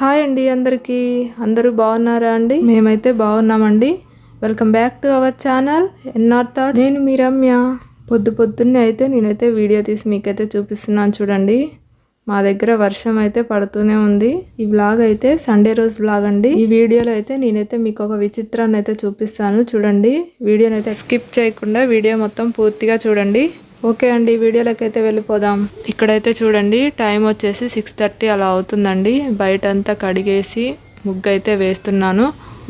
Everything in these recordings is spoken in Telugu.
హాయ్ అండి అందరికీ. అందరూ బాగున్నారా అండి? మేమైతే బాగున్నామండి. Welcome back to our channel NR thought నేను మీ రమ్య. పొద్దు పొద్దున్నే అయితే నేనైతే వీడియో తీసి మీకైతే చూపిస్తున్నాను చూడండి. మా దగ్గర వర్షం అయితే పడుతూనే ఉంది. ఈ బ్లాగ్ అయితే సండే రోజు బ్లాగ్ అండి. ఈ వీడియోలో అయితే నేనైతే మీకు ఒక విచిత్రాన్ని అయితే చూపిస్తాను చూడండి. వీడియోని అయితే స్కిప్ చేయకుండా వీడియో మొత్తం పూర్తిగా చూడండి. ఓకే అండి వీడియోలోకి అయితే వెళ్ళిపోదాం. ఇక్కడైతే చూడండి టైం వచ్చేసి సిక్స్ థర్టీ అలా అవుతుందండి. బయట అంతా కడిగేసి ముగ్గు అయితే వేస్తున్నాను.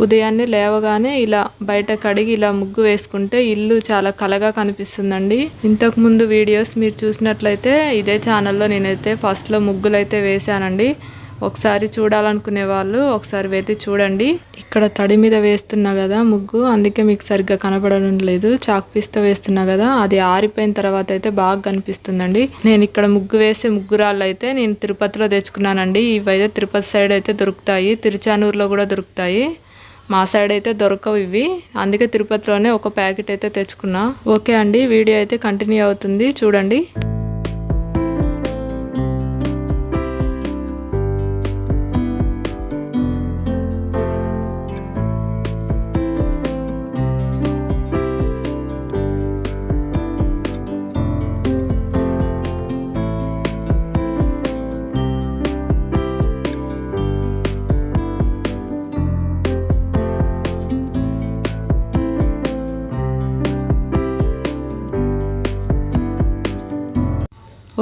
ఉదయాన్నే లేవగానే ఇలా బయట కడిగి ఇలా ముగ్గు వేసుకుంటే ఇల్లు చాలా కలగా కనిపిస్తుందండి. ఇంతకుముందు వీడియోస్ మీరు చూసినట్లయితే ఇదే ఛానల్లో నేనైతే ఫస్ట్లో ముగ్గులు అయితే వేశానండి. ఒకసారి చూడాలనుకునే వాళ్ళు ఒకసారి వెళ్ళి చూడండి. ఇక్కడ తడి మీద వేస్తున్నా కదా ముగ్గు అందుకే మీకు సరిగ్గా కనపడడం లేదు చాక్ పీస్తో వేస్తున్నా కదా అది ఆరిపోయిన తర్వాత అయితే బాగా కనిపిస్తుందండి. నేను ఇక్కడ ముగ్గు వేసే ముగ్గురాళ్ళు అయితే నేను తిరుపతిలో తెచ్చుకున్నానండి. ఇవైతే తిరుపతి సైడ్ అయితే దొరుకుతాయి. తిరుచానూరులో కూడా దొరుకుతాయి. మా సైడ్ అయితే దొరకవు ఇవి. అందుకే తిరుపతిలోనే ఒక ప్యాకెట్ అయితే తెచ్చుకున్నా. ఓకే అండి వీడియో అయితే కంటిన్యూ అవుతుంది. చూడండి.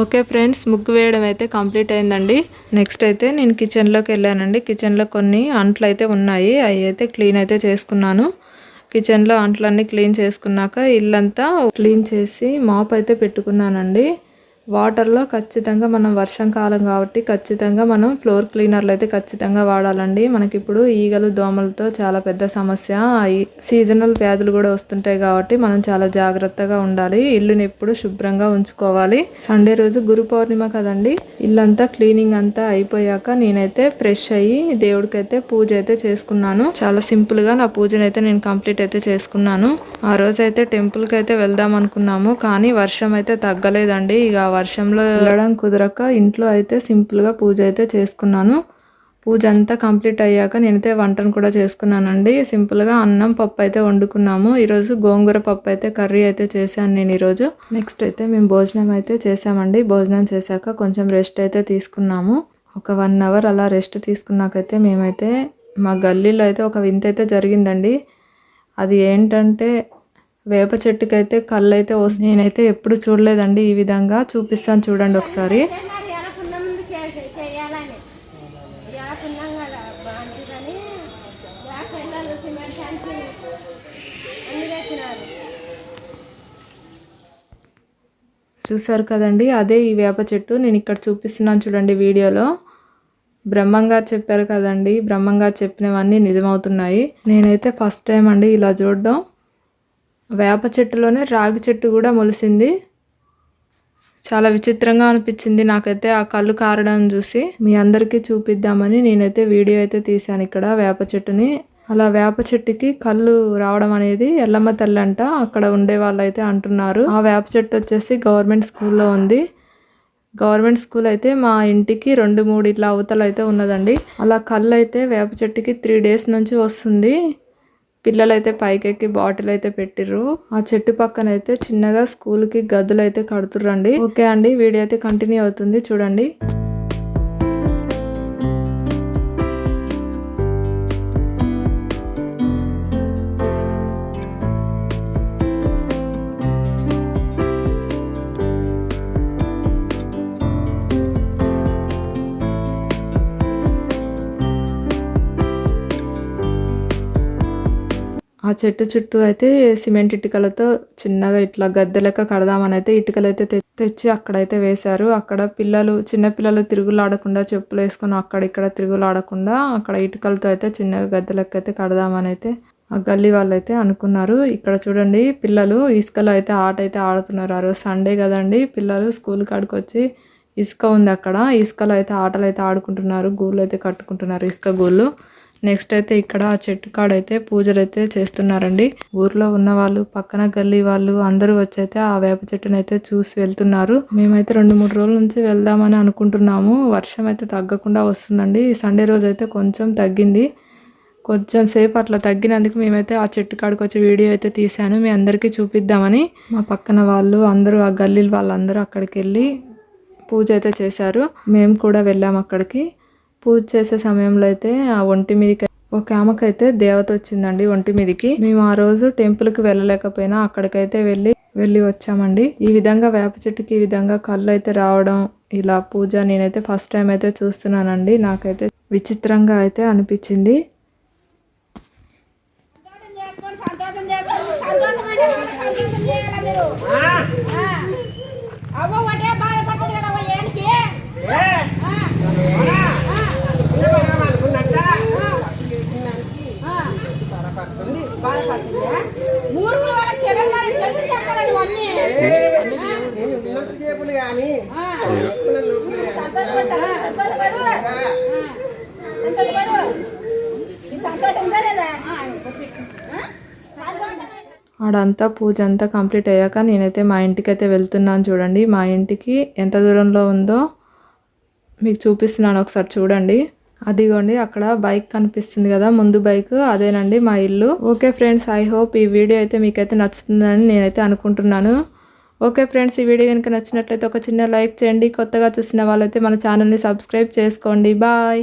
ఓకే ఫ్రెండ్స్ ముగ్గు వేయడం అయితే కంప్లీట్ అయిందండి. నెక్స్ట్ అయితే నేను కిచెన్లోకి వెళ్ళానండి. కిచెన్లో కొన్ని అంట్లు అయితే ఉన్నాయి. అవి అయితే క్లీన్ అయితే చేసుకున్నాను. కిచెన్లో అంట్లన్నీ క్లీన్ చేసుకున్నాక ఇల్లంతా క్లీన్ చేసి మాప్ అయితే పెట్టుకున్నానండి. వాటర్లో ఖచ్చితంగా మనం వర్షం కాలం కాబట్టి ఖచ్చితంగా మనం ఫ్లోర్ క్లీనర్లు అయితే ఖచ్చితంగా వాడాలండి. మనకి ఇప్పుడు ఈగలు దోమలతో చాలా పెద్ద సమస్య. సీజనల్ వ్యాధులు కూడా వస్తుంటాయి కాబట్టి మనం చాలా జాగ్రత్తగా ఉండాలి. ఇల్లుని ఎప్పుడు శుభ్రంగా ఉంచుకోవాలి. సండే రోజు గురు పౌర్ణిమ కదండి. ఇల్లంతా క్లీనింగ్ అంతా అయిపోయాక నేనైతే ఫ్రెష్ అయ్యి దేవుడికైతే పూజ అయితే చేసుకున్నాను. చాలా సింపుల్గా నా పూజనైతే నేను కంప్లీట్ అయితే చేసుకున్నాను. ఆ రోజు అయితే టెంపుల్కి అయితే వెళ్దాం అనుకున్నాము కానీ వర్షం అయితే తగ్గలేదండి. ఇక వర్షంలో వెళ్ళడం కుదరక ఇంట్లో అయితే సింపుల్గా పూజ అయితే చేసుకున్నాను. పూజ అంతా కంప్లీట్ అయ్యాక నేనైతే వంటను కూడా చేసుకున్నానండి. సింపుల్గా అన్నం పప్పు అయితే వండుకున్నాము. ఈరోజు గోంగూర పప్పు అయితే కర్రీ అయితే చేశాను నేను ఈరోజు. నెక్స్ట్ అయితే మేము భోజనం అయితే చేసామండి భోజనం చేశాక కొంచెం రెస్ట్ అయితే తీసుకున్నాము. ఒక వన్ అవర్ అలా రెస్ట్ తీసుకున్నాకైతే మేమైతే మా గల్లీలో అయితే ఒక వింత అయితే జరిగిందండి. అది ఏంటంటే వేప చెట్టుకైతే కళ్ళు అయితే వస్తుంది నేనైతే ఎప్పుడు చూడలేదండి ఈ విధంగా. చూపిస్తాను చూడండి ఒకసారి. చూశారు చూసారు కదండి అదే ఈ వేప చెట్టు. నేను ఇక్కడ చూపిస్తున్నాను చూడండి వీడియోలో. బ్రహ్మంగా చెప్పారు కదండి బ్రహ్మంగా చెప్పినవన్నీ నిజమవుతున్నాయి. నేనైతే ఫస్ట్ టైం అండి ఇలా చూడడం. వేప చెట్టులోనే రాగి చెట్టు కూడా మొలిసింది. చాలా విచిత్రంగా అనిపించింది నాకైతే ఆ కళ్ళు కారడం చూసి. మీ అందరికీ చూపిద్దామని నేనైతే వీడియో అయితే తీశాను ఇక్కడ వేప చెట్టుని. అలా వేప చెట్టుకి కళ్ళు రావడం అనేది ఎల్లమ్మ తల్లి అంట అక్కడ ఉండే వాళ్ళైతే అంటున్నారు. ఆ వేప చెట్టు వచ్చేసి గవర్నమెంట్ స్కూల్లో ఉంది. గవర్నమెంట్ స్కూల్ అయితే మా ఇంటికి రెండు మూడు ఇట్లా అవతల అయితే ఉన్నదండి. అలా కళ్ళు అయితే వేప చెట్టుకి త్రీ డేస్ నుంచి వస్తుంది. పిల్లలైతే పైకెక్కి బాటిల్ అయితే పెట్టిర్రు. ఆ చెట్టు పక్కన అయితే చిన్నగా స్కూల్కి గదులు అయితే కడుతుర్రండి. ఓకే అండి వీడియో అయితే కంటిన్యూ అవుతుంది. చూడండి. ఆ చెట్టు చుట్టూ అయితే సిమెంట్ ఇటుకలతో చిన్నగా ఇట్లా గద్దె లెక్క కడదామని అయితే ఇటుకలు అయితే తె- తెచ్చి అక్కడైతే వేశారు. అక్కడ పిల్లలు చిన్న పిల్లలు తిరుగులాడకుండా చెప్పులు వేసుకొని అక్కడ ఇక్కడ తిరుగులాడకుండా అక్కడ ఇటుకలతో అయితే చిన్నగా గద్దె లెక్క అయితే కడదామని అయితే ఆ గల్లీ వాళ్ళు అయితే అనుకున్నారు. ఇక్కడ చూడండి పిల్లలు ఇసుకలో అయితే ఆట అయితే ఆడుతున్నారు. ఆ రోజు సండే కదండి పిల్లలు స్కూల్ కాడికి వచ్చి ఇసుక ఉంది అక్కడ. ఇసుకలో అయితే ఆటలు అయితే ఆడుకుంటున్నారు గూళ్ళు అయితే కట్టుకుంటున్నారు ఇసుక గూళ్ళు. నెక్స్ట్ అయితే ఇక్కడ ఆ చెట్టు కాడైతే పూజలు అయితే చేస్తున్నారండి. ఊర్లో ఉన్న వాళ్ళు పక్కన గల్లీ వాళ్ళు అందరూ వచ్చి అయితే ఆ వేప చెట్టును అయితే చూసి వెళ్తున్నారు. మేమైతే రెండు మూడు రోజుల నుంచి వెళ్దామని అనుకుంటున్నాము. వర్షం అయితే తగ్గకుండా వస్తుందండి. ఈ సండే రోజు అయితే కొంచెం తగ్గింది. కొంచెం సేపు అట్లా తగ్గినందుకు మేమైతే ఆ చెట్టు కాడికి వచ్చి వీడియో అయితే తీశాను. మీ అందరికీ చూపిద్దామని మా పక్కన వాళ్ళు అందరూ ఆ గల్లీలు వాళ్ళందరూ అక్కడికి వెళ్ళి పూజ అయితే చేశారు. మేము కూడా వెళ్ళాము అక్కడికి. పూజ చేసే సమయంలో అయితే ఆ ఒంటి మీదకి ఒక ఆమెకైతే దేవత వచ్చిందండి ఒంటి మీదకి. మేము ఆ రోజు టెంపుల్కి వెళ్ళలేకపోయినా అక్కడికైతే వెళ్ళి వెళ్ళి వచ్చామండి. ఈ విధంగా వేప చెట్టుకి ఈ విధంగా కళ్ళు అయితే రావడం ఇలా పూజ నేనైతే ఫస్ట్ టైం అయితే చూస్తున్నానండి. నాకైతే విచిత్రంగా అయితే అనిపించింది. సంతోషం చేసుకోండి సంతోషం చేసుకోండి సంతోషం అంటే వాళ్ళకి సంతోషం చేయాలా మీరు ఆ. అవ్వ ఒకటే బాధపడుతుంది కదా అవ్వ ఏంటి ఆ. ఆ. ఆ. బాధపడుతుందా ఊరుకుల వాళ్ళకి తెలియదు మరి తెలిసి చెప్పాలని ఇవన్నీ ఆ. ఆ. సంతోషపడ్డా? సంతోషపడు. ఆ. సంతోషపడు. ఈ సంతోషం ఉందా లేదా? ఆ. ఆడంతా పూజ అంతా కంప్లీట్ అయ్యాక నేనైతే మా ఇంటికి అయితే వెళ్తున్నాను చూడండి. మా ఇంటికి ఎంత దూరంలో ఉందో మీకు చూపిస్తున్నాను ఒకసారి చూడండి. అదిగోండి అక్కడ బైక్ కనిపిస్తుంది కదా ముందు బైక్ అదేనండి మా ఇల్లు. ఓకే ఫ్రెండ్స్ ఐ హోప్ ఈ వీడియో అయితే మీకైతే నచ్చుతుందని నేనైతే అనుకుంటున్నాను. ఓకే ఫ్రెండ్స్ ఈ వీడియో కనుక నచ్చినట్లయితే ఒక చిన్న లైక్ చేయండి. కొత్తగా చూసిన వాళ్ళైతే మన ఛానల్ని సబ్స్క్రైబ్ చేసుకోండి. బాయ్.